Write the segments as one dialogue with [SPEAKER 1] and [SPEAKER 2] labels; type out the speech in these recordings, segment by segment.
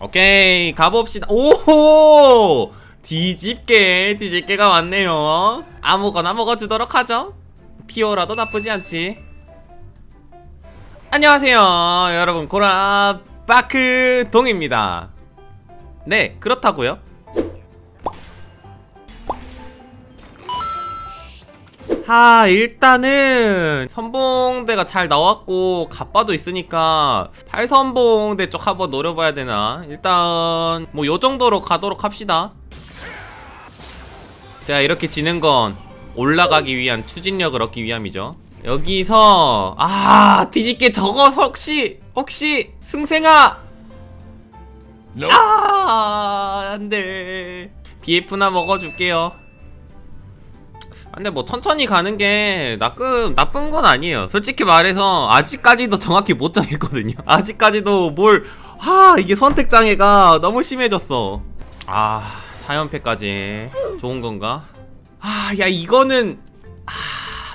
[SPEAKER 1] 오케이 가봅시다. 오호 뒤집게 뒤집게가 왔네요. 아무거나 먹어주도록 하죠. 피오라도 나쁘지 않지. 안녕하세요. 여러분 고라바크 동입니다. 네 그렇다고요 하 일단은 선봉대가 잘 나왔고 갑바도 있으니까 8선봉대 쪽 한번 노려봐야 되나? 일단 뭐 요정도로 가도록 합시다. 자 이렇게 지는 건 올라가기 위한 추진력을 얻기 위함이죠. 여기서 아 뒤집게 저거 혹시 혹시 승생아! 아 안돼. BF나 먹어줄게요 근데 뭐 천천히 가는 게 나쁜 나쁜 건 아니에요. 솔직히 말해서 아직까지도 정확히 못 정했거든요. 아직까지도 뭘 하 이게 선택 장애가 너무 심해졌어. 아 4연패까지 좋은 건가? 아 야 이거는 아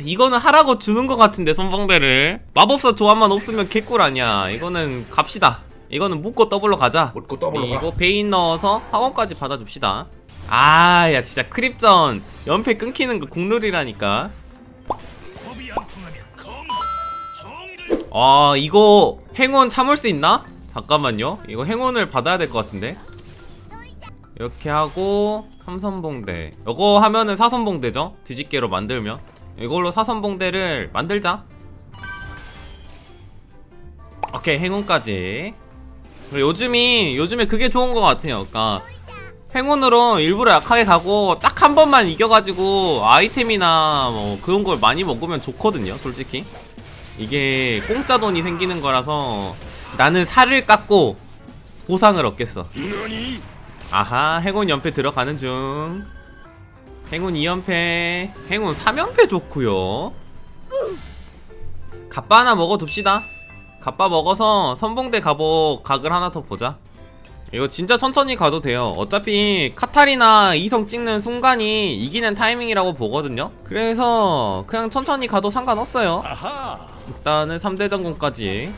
[SPEAKER 1] 이거는 하라고 주는 것 같은데 선방대를 마법사 조합만 없으면 개꿀 아니야. 이거는 갑시다. 이거는 묶고 더블로 가자.
[SPEAKER 2] 묶고 더블로 가.
[SPEAKER 1] 이거 베인 넣어서 학원까지 받아줍시다. 아, 야, 진짜 크립전 연패 끊기는 거 국룰이라니까. 아, 이거 행운 참을 수 있나? 잠깐만요. 이거 행운을 받아야 될 것 같은데. 이렇게 하고 삼선봉대. 이거 하면은 사선봉대죠? 뒤집개로 만들면. 이걸로 사선봉대를 만들자. 오케이, 행운까지. 요즘이 요즘에 그게 좋은 것 같아요. 그러니까 행운으로 일부러 약하게 가고 딱 한 번만 이겨가지고 아이템이나 뭐 그런 걸 많이 먹으면 좋거든요 솔직히. 이게 공짜 돈이 생기는 거라서 나는 살을 깎고 보상을 얻겠어. 아하 행운 연패 들어가는 중. 행운 2연패. 행운 3연패 좋구요. 갑바 하나 먹어둡시다. 갑바 먹어서 선봉대 갑옷 각을 하나 더 보자 이거 진짜 천천히 가도 돼요. 어차피 카타리나 이성 찍는 순간이 이기는 타이밍이라고 보거든요. 그래서 그냥 천천히 가도 상관없어요. 일단은 3대 전공까지.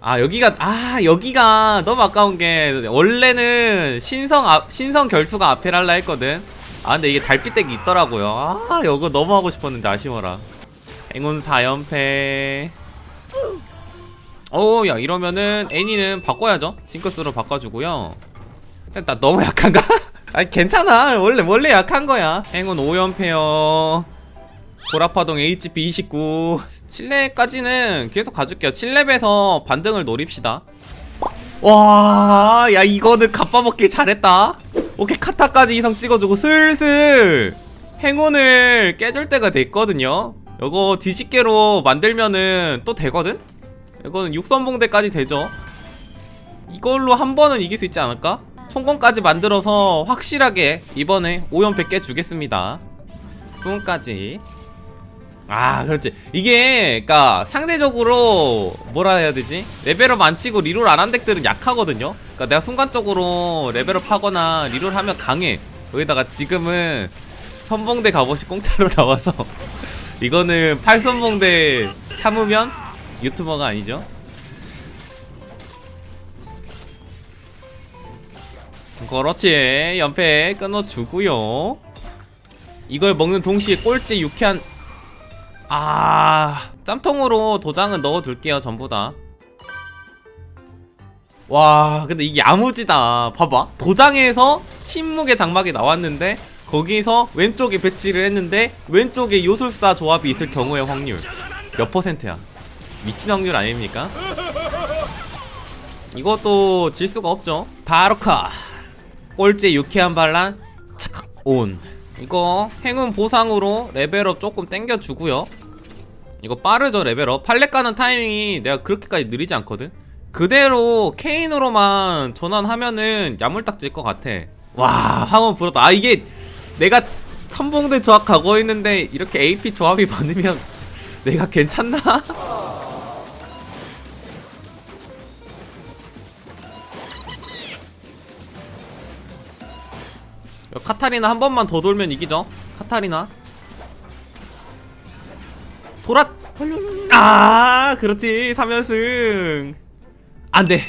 [SPEAKER 1] 아 여기가 아 여기가 너무 아까운 게 원래는 신성 앞 신성 결투가 앞에랄라 했거든. 아 근데 이게 달빛댁이 있더라고요. 아 이거 너무 하고 싶었는데 아쉬워라. 행운 4연패. 오, 야, 이러면은 애니는 바꿔야죠. 징크스로 바꿔주고요. 나 너무 약한가? 아니, 괜찮아. 원래, 원래 약한 거야. 행운 5연패요. 보라파동 HP 29. 7렙까지는 계속 가줄게요. 7렙에서 반등을 노립시다. 와, 야, 이거는 갑바먹기 잘했다. 오케이, 카타까지 이상 찍어주고 슬슬 행운을 깨줄 때가 됐거든요. 요거 뒤집개로 만들면은 또 되거든? 이거는 6선봉대까지 되죠. 이걸로 한 번은 이길 수 있지 않을까? 총권까지 만들어서 확실하게 이번에 5연패 깨주겠습니다. 수은까지. 아 그렇지. 이게 그니까 상대적으로 뭐라 해야 되지? 레벨업 안 치고 리롤 안 한 덱들은 약하거든요. 그니까 내가 순간적으로 레벨업 하거나 리롤 하면 강해. 여기다가 지금은 선봉대 갑옷이 공짜로 나와서 이거는 8선봉대 참으면 유튜버가 아니죠? 그렇지. 연패 끊어주고요. 이걸 먹는 동시에 꼴찌 유쾌한 아 짬통으로 도장은 넣어둘게요 전부 다와 근데 이게 야무지다. 봐봐. 도장에서 침묵의 장막이 나왔는데 거기서 왼쪽에 배치를 했는데 왼쪽에 요술사 조합이 있을 경우의 확률. 몇 퍼센트야 미친 확률 아닙니까? 이것도 질 수가 없죠. 바로 카 꼴찌 유쾌한 반란 착각 온 이거 행운 보상으로 레벨업 조금 땡겨주고요. 이거 빠르죠 레벨업 팔레 까는 타이밍이 내가 그렇게까지 느리지 않거든. 그대로 케인으로만 전환하면은 야물딱질 것 같아. 와 황혼 부럽다. 아 이게 내가 선봉대 조합 가고 있는데 이렇게 AP 조합이 많으면 내가 괜찮나? 카타리나 한 번만 더 돌면 이기죠. 카타리나. 돌아. 아, 그렇지. 3연승. 안 돼.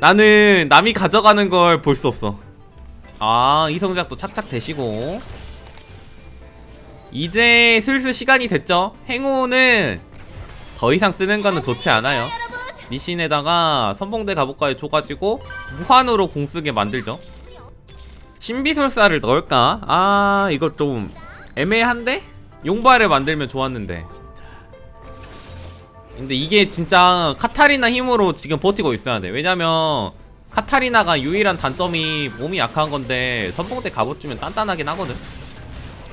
[SPEAKER 1] 나는 남이 가져가는 걸 볼 수 없어 아 이성작도 착착 되시고 이제 슬슬 시간이 됐죠 행운은 더 이상 쓰는 거는 좋지 않아요 리신에다가 선봉대 갑옷까지 줘가지고 무한으로 공쓰게 만들죠 신비술사를 넣을까? 아 이거 좀 애매한데? 용발을 만들면 좋았는데. 근데 이게 진짜 카타리나 힘으로 지금 버티고 있어야 돼. 왜냐면 카타리나가 유일한 단점이 몸이 약한 건데 선봉대 갑옷 주면 단단하긴 하거든.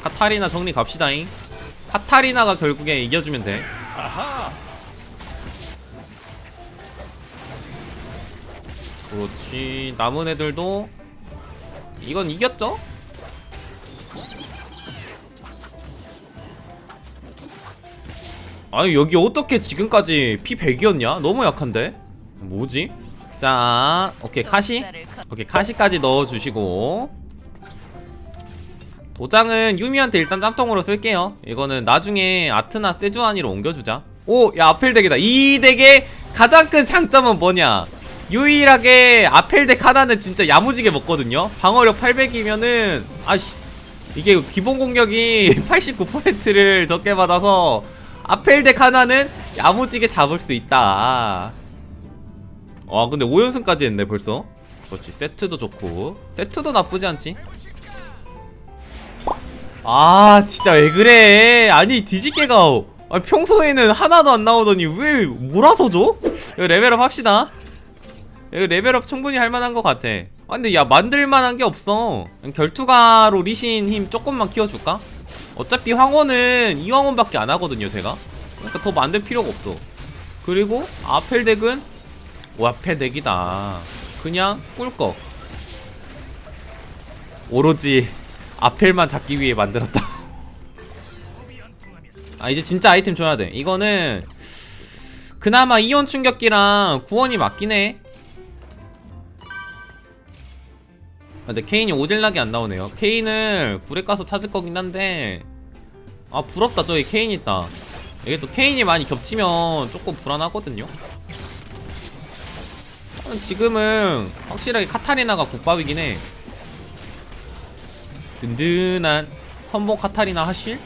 [SPEAKER 1] 카타리나 정리 갑시다잉. 카타리나가 결국에 이겨주면 돼. 그렇지. 남은 애들도 이건 이겼죠? 아니 여기 어떻게 지금까지 피 100이었냐? 너무 약한데? 뭐지? 자 오케이 카시 오케이 카시까지 넣어주시고 도장은 유미한테 일단 짬통으로 쓸게요 이거는 나중에 아트나 세주아니로 옮겨주자 오야 아펠 덱이다 이 덱의 가장 큰 장점은 뭐냐 유일하게 아펠 덱 하나는 진짜 야무지게 먹거든요. 방어력 800이면은 아씨 이게 기본 공격이 89%를 적게 받아서 아펠 덱 하나는 야무지게 잡을 수 있다. 와 근데 5연승까지 했네 벌써. 그렇지 세트도 좋고. 세트도 나쁘지 않지? 아 진짜 왜 그래? 아니 뒤집개가 아니, 평소에는 하나도 안 나오더니 왜 몰아서 줘? 레벨업 합시다 레벨업 충분히 할만한 것 같아. 아 근데 야 만들만한 게 없어. 결투가로 리신 힘 조금만 키워줄까? 어차피 황혼은 이황혼밖에 안 하거든요 제가. 그러니까 더 만들 필요가 없어. 그리고 아펠 덱은? 와펠 덱이다. 그냥 꿀꺽. 오로지 아펠만 잡기 위해 만들었다. 아 이제 진짜 아이템 줘야 돼. 이거는 그나마 이온 충격기랑 구원이 맞긴 해 근데 케인이 오질락이 안 나오네요. 케인을 굴에 가서 찾을 거긴 한데 아 부럽다. 저기 케인 있다. 이게 또 케인이 많이 겹치면 조금 불안하거든요. 지금은 확실하게 카타리나가 국밥이긴 해. 든든한 선봉 카타리나 하실?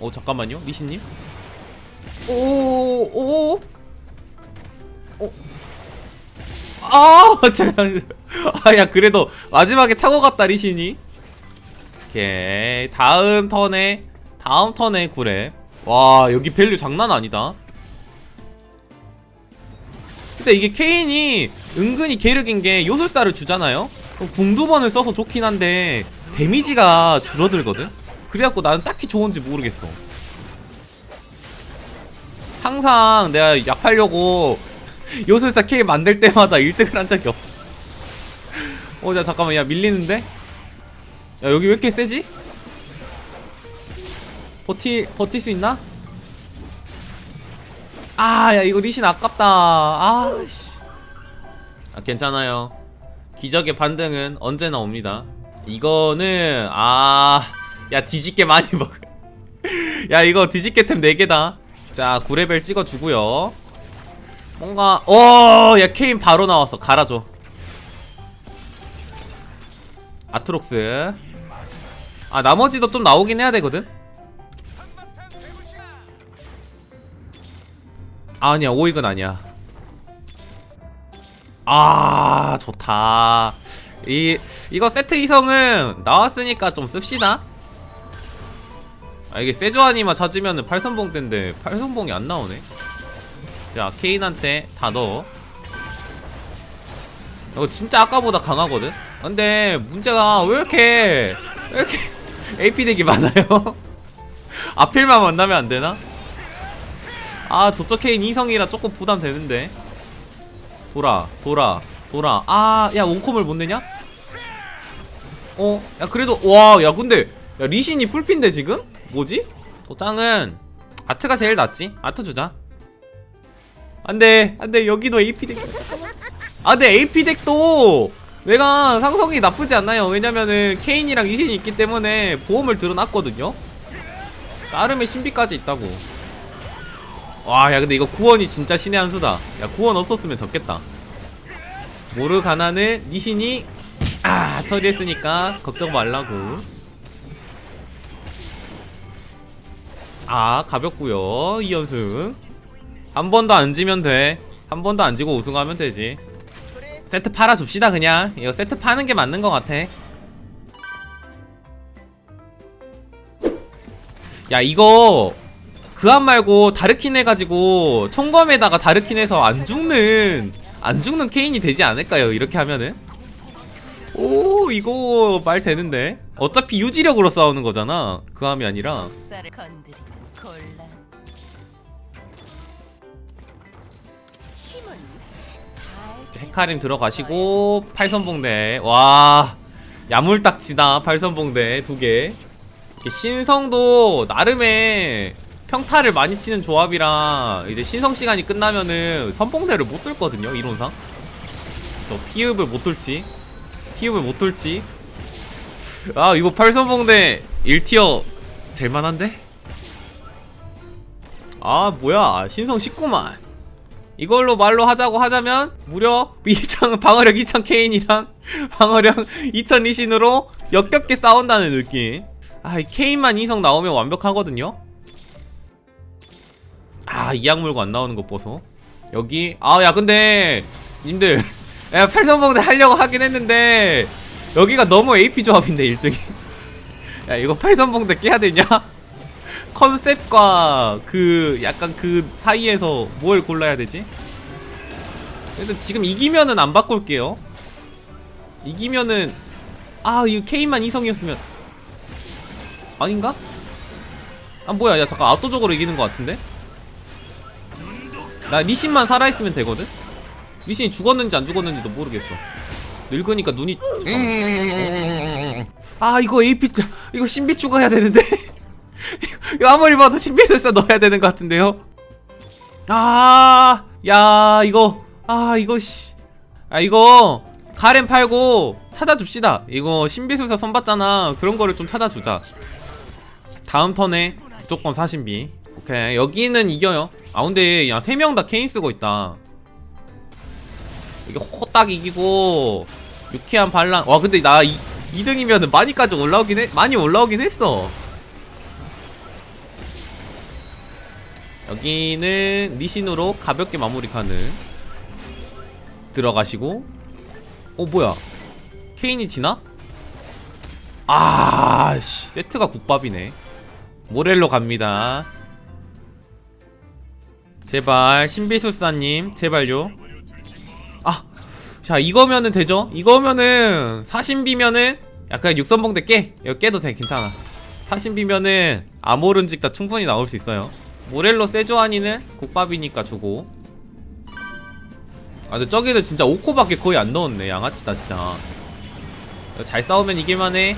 [SPEAKER 1] 어 잠깐만요. 리신님? 오오 오. 아 잠깐 아야 그래도 마지막에 차고 갔다 리신이. 오케이. 다음 턴에 다음 턴에 구랩 와 여기 밸류 장난 아니다. 근데 이게 케인이 은근히 게르긴 게 요술사를 주잖아요? 그럼 궁 두 번을 써서 좋긴 한데 데미지가 줄어들거든? 그래갖고 나는 딱히 좋은지 모르겠어. 항상 내가 약 팔려고 요술사 케인 만들 때마다 1등을 한 적이 없어 어, 야, 잠깐만, 야, 밀리는데? 야, 여기 왜 이렇게 세지? 버티, 버틸 수 있나? 아, 야, 이거 리신 아깝다. 아, 씨. 아, 괜찮아요. 기적의 반등은 언제나 옵니다. 이거는, 아, 야, 뒤집게 많이 먹어. 야, 이거 뒤집게 템 4개다. 자, 9레벨 찍어주고요. 뭔가, 어, 야, 케인 바로 나왔어. 갈아줘. 아트록스. 아 나머지도 좀 나오긴 해야 되거든? 아, 아니야 오익은 아니야. 아 좋다. 이 이거 세트 이성은 나왔으니까 좀 씁시다. 아 이게 세주아니만 찾으면은 팔선봉 때인데 팔선봉이 안 나오네. 자 케인한테 다 넣어 이거 진짜 아까보다 강하거든? 근데 문제가 왜 이렇게 왜 이렇게 AP 덱이 많아요? 아필만 만나면 안 되나? 아 저쪽 케인 이성이라 조금 부담되는데 돌아 돌아 돌아 아야 원콤을 못 내냐? 어? 야 그래도 와 야 근데 야 리신이 풀핀데 지금? 뭐지? 도장은 아트가 제일 낫지 아트 주자 안돼 안돼 여기도 AP 덱 아 근데 AP 덱도 내가 상성이 나쁘지 않나요? 왜냐면은 케인이랑 이신이 있기 때문에 보험을 들어놨거든요. 까름의 신비까지 있다고. 와 야 근데 이거 구원이 진짜 신의 한 수다. 야 구원 없었으면 졌겠다. 모르가나는 리신이 아 처리했으니까 걱정 말라고. 아 가볍고요 이연승. 한 번 더 안 지면 돼한 번 더 안 지고 우승하면 되지 세트 팔아줍시다 그냥. 이거 세트 파는 게 맞는 것 같아. 야 이거 그안 말고 다르킨 해가지고 총검에다가 다르킨 해서 안 죽는 안 죽는 케인이 되지 않을까요? 이렇게 하면은? 오 이거 말 되는데. 어차피 유지력으로 싸우는 거잖아. 그함이 아니라 헤카림 들어가시고 팔선봉대 와 야물딱지다 팔선봉대 두개. 신성도 나름의 평타를 많이 치는 조합이라 이제 신성 시간이 끝나면은 선봉대를 못 뚫거든요 이론상. 저 피읍을 못 뚫지? 피읍을 못 뚫지? 아 이거 팔선봉대 1티어 될만한데? 아 뭐야 신성 19만 이걸로 말로 하자고 하자면 무려 2창 방어력 2창 케인이랑 방어력 2창 리신으로 역겹게 싸운다는 느낌. 아이 케인만 이성 나오면 완벽하거든요. 아 이악 물고 안 나오는 것 보소. 여기 아 야 근데 님들 야 팔선봉대 하려고 하긴 했는데 여기가 너무 AP 조합인데 1등이. 야 이거 팔선봉대 깨야 되냐 컨셉과 그 약간 그 사이에서 뭘 골라야 되지? 그래도 지금 이기면은 안 바꿀게요. 이기면은 아 이거 케인만 이성이었으면 아닌가? 아 뭐야 야 잠깐 압도적으로 이기는 것 같은데? 나 리신만 살아있으면 되거든? 리신이 죽었는지 안 죽었는지도 모르겠어. 늙으니까 눈이 아 이거 AP 이거 신비 추가해야 되는데 아무리 봐도 신비술사 넣어야 되는 것 같은데요? 아 야 이거. 아 이거 씨아 이거. 가렘 팔고 찾아줍시다. 이거 신비술사 선봤잖아. 그런 거를 좀 찾아주자. 다음 턴에 무조건 사신비. 오케이. 여기는 이겨요. 아 근데 야세명다 케인 쓰고 있다. 이게 호딱 이기고 유쾌한 반란. 와 근데 나 이, 2등이면 많이까지 올라오긴 해 많이 올라오긴 했어 여기는 리신으로 가볍게 마무리 가능 들어가시고 어 뭐야? 케인이 지나? 아씨 세트가 국밥이네. 모렐로 갑니다. 제발 신비술사님 제발요. 아 자 이거면은 되죠? 이거면은 사신비면은 약간 육선봉대 깨. 이거 깨도 돼 괜찮아. 사신비면은 아모른직 다 충분히 나올 수 있어요 모렐로 세조아니는? 국밥이니까 주고. 아 근데 저기는 진짜 5코밖에 거의 안 넣었네. 양아치다 진짜. 잘 싸우면 이길만해.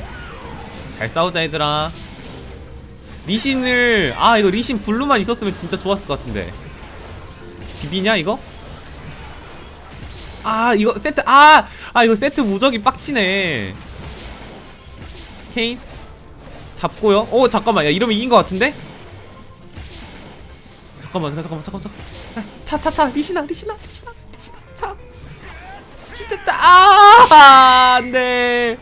[SPEAKER 1] 잘 싸우자 얘들아. 리신을 아 이거 리신 블루만 있었으면 진짜 좋았을 것 같은데. 비비냐 이거? 아 이거 세트 아! 아 이거 세트 무적이 빡치네. 케인? 잡고요. 어 잠깐만. 야 이러면 이긴 것 같은데? 잠깐만 잠깐만 잠깐만 차차차 리시나 리시나 리시나 리시나 차. 진짜 짜 아, 안돼.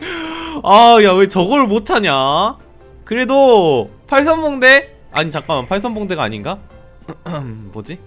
[SPEAKER 1] 아야 왜 저걸 못 차냐? 그래도 팔선봉대? 아니 잠깐만 팔선봉대가 아닌가? 뭐지